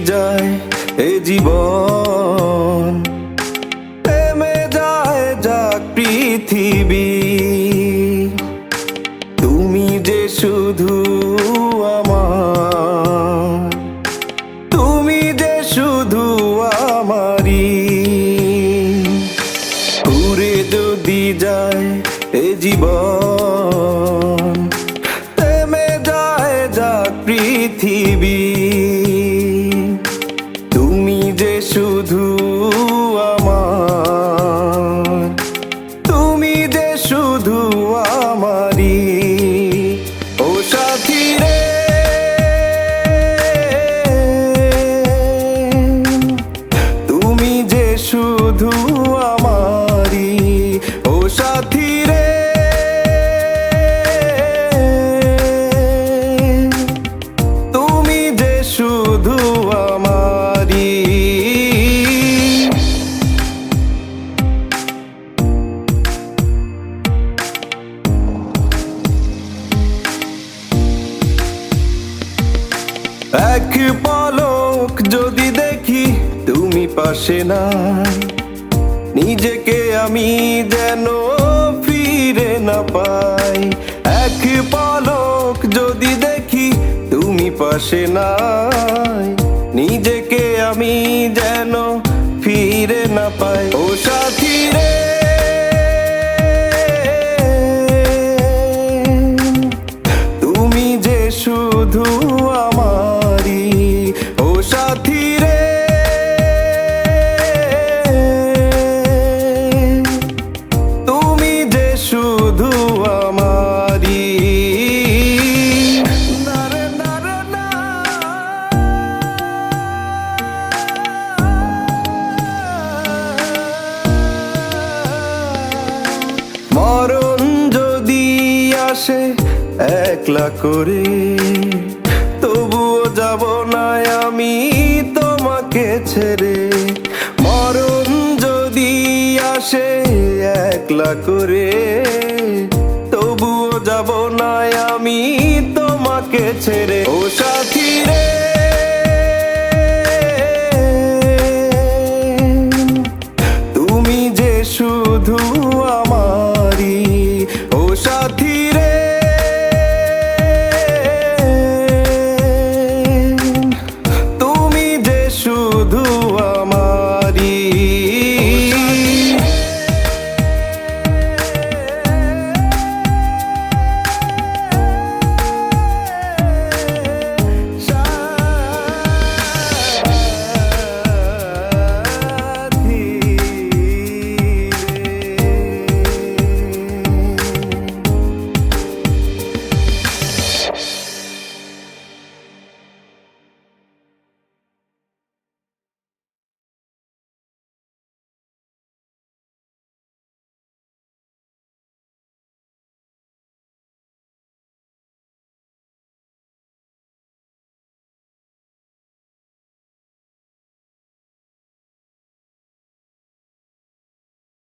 যায় এ জীবন যায় যাক পৃথিবী। তুমি যে শুধু তুমি যে শুধু যদি যায় জীবন যায় যাক পৃথিবী। যে শুধু আমার। তুমি যে শুধু আমারই এক পলক যদি দেখি তুমি পাশে নাই নিজেকে আমি যেন ফিরে না পাই। এক পলক যদি দেখি তুমি পাশে নাই নিজেকে আমি যেন ফিরে না পাই। ও সাথী রে! তুমি যে শুধু আসে, একলা করে। তবুও যাব না আমি তোমাকে ছেড়ে। মরণ যদি আসে, একলা করে। তবুও যাব না আমি তোমাকে ছেড়ে। ও সাথী রে। তুমি যে শুধু